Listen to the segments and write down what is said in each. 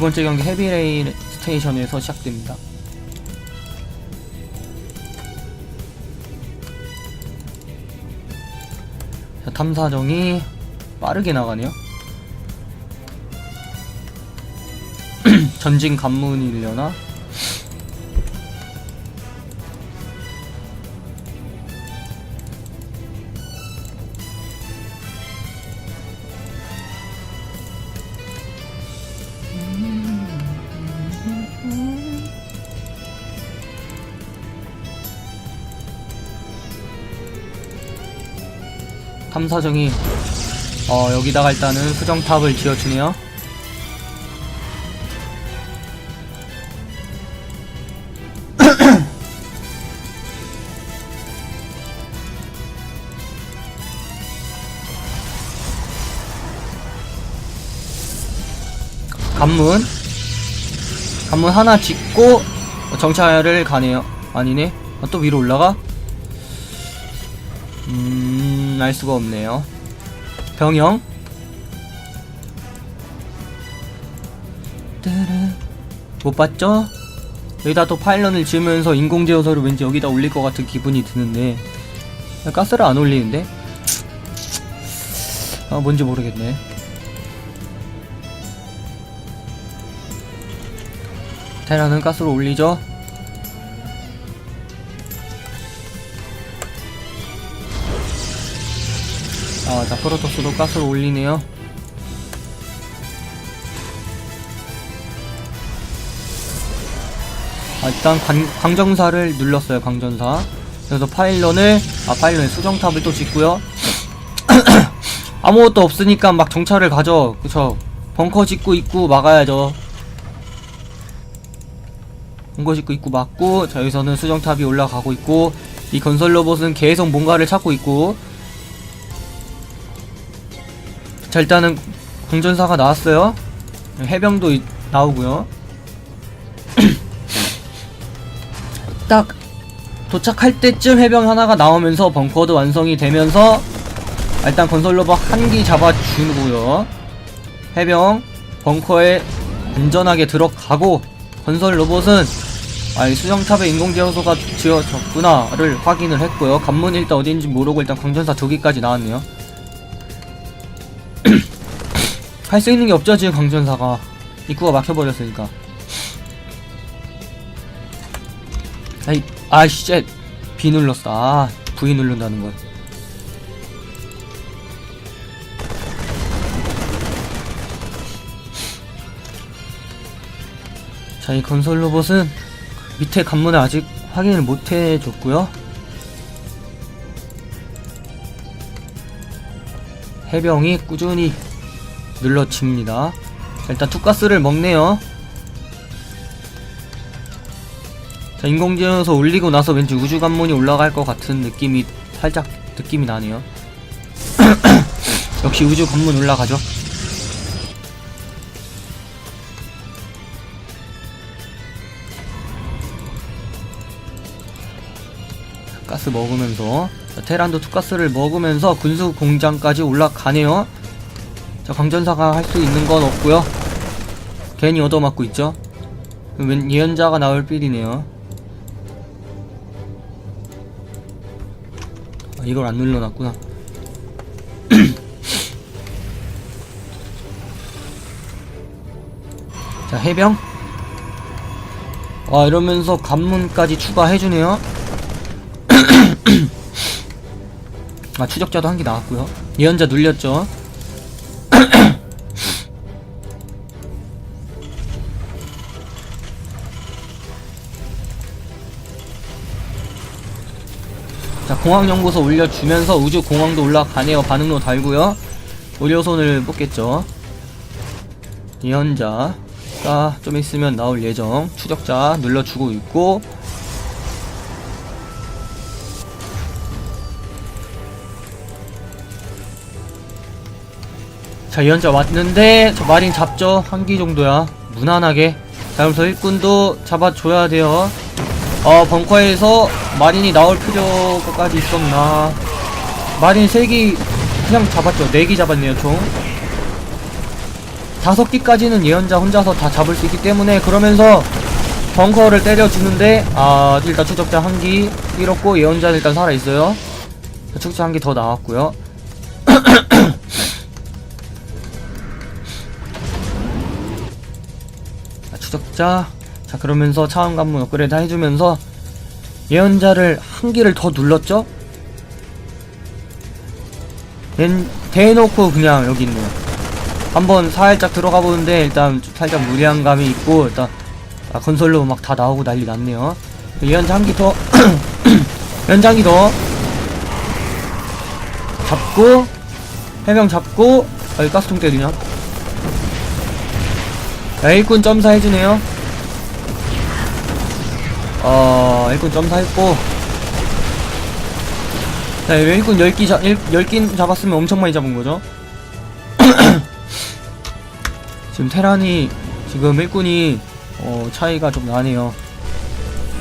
두 번째 경기 헤비레인 스테이션에서 시작됩니다. 자, 탐사정이 빠르게 나가네요. 전진 관문이려나? 탐사정이 어 여기다가 일단은 수정탑을 지어주네요. 관문 관문 하나 짓고 정찰을 가네요. 아니네. 아, 또 위로 올라가? 음, 알 수가 없네요. 병영. 못 봤죠? 여기다 또 파일런을 지으면서 인공제어서를 왠지 여기다 올릴 것 같은 기분이 드는데 가스를 안 올리는데? 아 뭔지 모르겠네 테라는 가스를 올리죠 아, 자, 프로토스도 가스를 올리네요. 아, 일단 관, 광정사를 눌렀어요, 광전사. 그래서 파일런을, 아, 파일런에 수정탑을 또 짓고요. 아무것도 없으니까 막 정찰을 가죠. 그쵸. 벙커 짓고 있고 막아야죠. 벙커 짓고 있고 막고, 자, 여기서는 수정탑이 올라가고 있고, 이 건설 로봇은 계속 뭔가를 찾고 있고, 자 일단은 공전사가 나왔어요. 해병도 이- 나오고요. 딱 도착할 때쯤 해병 하나가 나오면서 벙커도 완성이 되면서 아, 일단 건설 로봇 한기 잡아주고요. 해병 벙커에 안전하게 들어가고 건설 로봇은 아, 이 수정탑에 인공제어소가 지어졌구나를 확인을 했고요. 관문 일단 어디인지 모르고 일단 광전사 두 개까지 나왔네요 할수 있는 게 없죠 지금 광전사가. 입구가 막혀버렸으니까. 아이 쉣 B 눌렀어. 아 V 누른다는 걸. 자, 이 건설 로봇은 밑에 관문을 아직 확인을 못 해줬고요. 해병이 꾸준히 눌러집니다. 자, 일단 투가스를 먹네요. 자, 인공지능에서 올리고 나서 왠지 우주 관문이 올라갈 것 같은 느낌이 살짝 느낌이 나네요. 역시 우주 관문 올라가죠. 가스 먹으면서 자, 테란도 투가스를 먹으면서 군수 공장까지 올라가네요. 자, 광전사가 할 수 있는 건 없고요. 괜히 얻어맞고 있죠. 웬 예언자가 나올 필이네요. 아, 이걸 안 눌러놨구나. 자, 해병. 아, 이러면서 관문까지 추가해주네요. 아, 추적자도 한 개 나왔고요. 예언자 눌렸죠. 자, 공항연구소 올려주면서 우주 공항도 올라가네요. 반응로 달고요. 의료선을 뽑겠죠. 예언자가 좀 있으면 나올 예정. 추적자 눌러주고 있고. 자, 예언자 왔는데, 저 마린 잡죠? 한 기 정도야. 무난하게. 자, 그럼 저 일꾼도 잡아줘야 돼요. 어, 벙커에서 마린이 나올 필요까지 있었나. 마린 3기 그냥 잡았죠. 4기 잡았네요, 총. 다섯 기까지는 예언자 혼자서 다 잡을 수 있기 때문에 그러면서 벙커를 때려주는데 아 일단 추적자 한기 잃었고 예언자는 일단 살아있어요 추적자 한 개 더 나왔고요 자, 추적자 자 그러면서 차원 관문 업그레이드 해주면서 예언자를 한 기를 더 눌렀죠? 댄, 대놓고 그냥 여기 있네요. 한번 살짝 들어가 보는데 일단 좀 살짝 무리한 감이 있고 일단 아, 건설로 막 다 나오고 난리 났네요. 예언자 한 기더 연장 한기 더 잡고 해병 잡고 아, 가스통 때리냐? 자, 일꾼 점사 해주네요 어 일꾼 점사 했고. 자 일꾼 10기 잡, 10기 잡았으면 엄청 많이 잡은 거죠? 지금 테란이 지금 일꾼이 어 차이가 좀 나네요.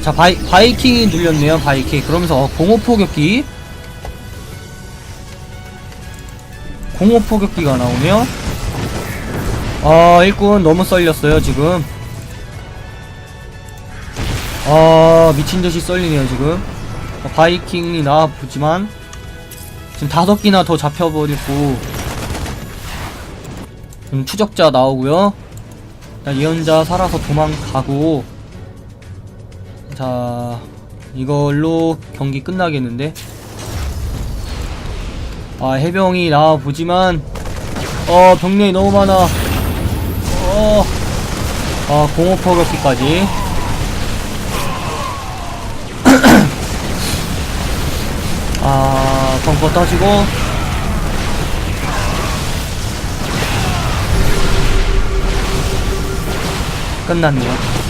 자 바이, 바이킹이 눌렸네요 바이킹 그러면서 어, 공호 포격기. 공호 포격기가 나오네요. 아 일꾼 너무 썰렸어요 지금 아 미친 듯이 썰리네요 지금. 어, 바이킹이 나와보지만 지금 다섯 기나 더 잡혀버리고 음, 추적자 나오고요. 일단 예언자 살아서 도망가고 자 이걸로 경기 끝나겠는데? 아 해병이 나와보지만 어 병력이 너무 많아. 어, 아 공업포격기까지 아 벙커 터지고. 끝났네요